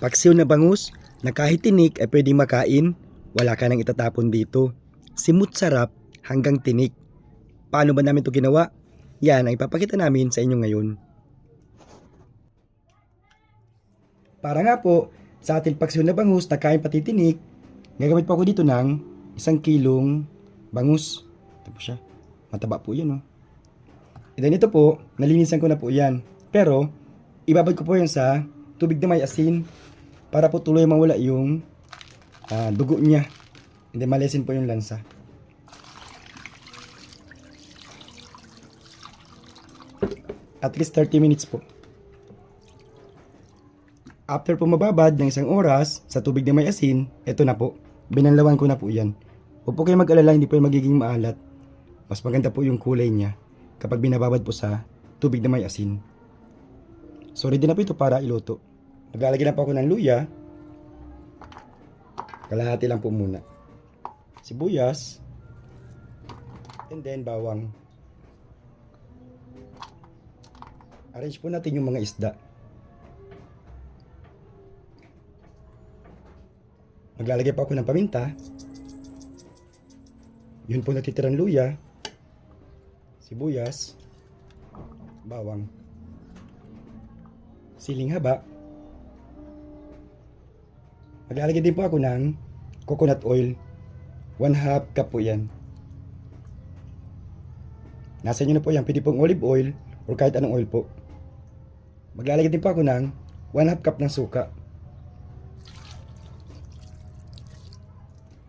Paksiw na bangus na kahit tinik ay pwedeng makain, wala ka nang itatapon dito. Simut sarap hanggang tinik. Paano ba namin ito ginawa? Yan ang ipapakita namin sa inyo ngayon. Para nga po, sa ating paksiw na bangus na kain pati tinik, gagamit po ako dito ng isang kilong bangus. Ito po siya. Mataba po yan, oh. And then ito po, nalinisan ko na po yan. Pero, ibabad ko po yan sa tubig na may asin para po tuloy mawala yung ah, dugo niya. Then malesin po yung lansa. At least 30 minutes po. After po mababad ng isang oras sa tubig na may asin, eto na po. Binanlawan ko na po yan. Huwag po kayo mag-alala, hindi po yung magiging maalat. Mas maganda po yung kulay niya kapag binababad po sa tubig na may asin. So ready na po ito para iluto. Maglalagay na po ako ng luya. Kalahati lang po muna. Sibuyas. And then bawang. Arrange po natin yung mga isda. Maglalagay pa ako ng paminta. Yun po natitirang luya. Sibuyas. Bawang. Siling haba. Maglalagay din po ako ng coconut oil. One half cup po yan. Nasa inyo na po yan. Pwede pong olive oil or kahit anong oil po. Maglalagay din po ako ng one half cup ng suka.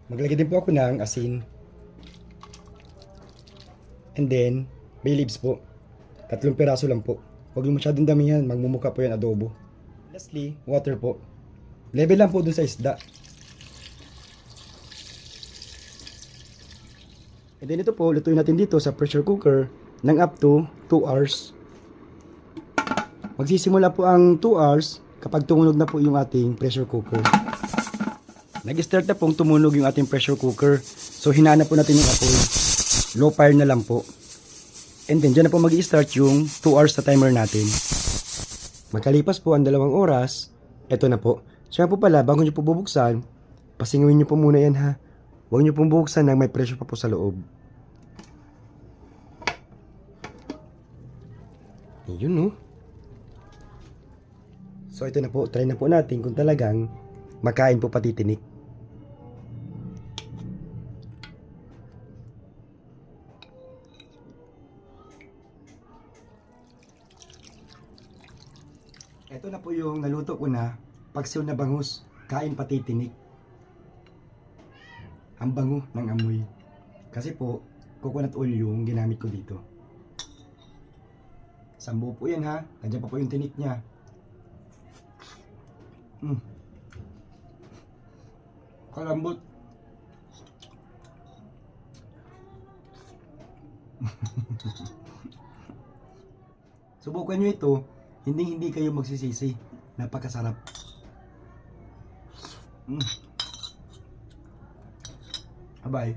Maglagay din po ako ng asin. And then, bay leaves po. Tatlong piraso lang po. Huwag yung masyadong damihan, magmumuka po yan adobo. Lastly, water po. Level lang po dun sa isda. And then ito po, lutuin natin dito sa pressure cooker ng up to 2 hours. Magsisimula po ang 2 hours kapag tumunog na po yung ating pressure cooker. Nag-start na pong tumunog yung ating pressure cooker. So, hinana po natin yung apoy. Low fire na lang po. And then, dyan na po mag start yung 2 hours na timer natin. Magkalipas po ang dalawang oras, eto na po. Siya po pala, bago nyo po bubuksan, pasinguin nyo po muna yan ha. Huwag nyo pong bubuksan nang may pressure pa po sa loob. Yun no. So ito na po, try na po natin kung talagang makain po pati tinik. Ito na po yung naluto ko na pagsiw na bangus, kain pati tinik. Ang bango ng amoy. Kasi po, coconut oil yung ginamit ko dito. Sambo po yan ha. Nandiyan pa po yung tinik niya. Mm. Kalambot. Subukan nyo ito. Hindi hindi kayo magsisisi. Napakasarap. Mm. Bye.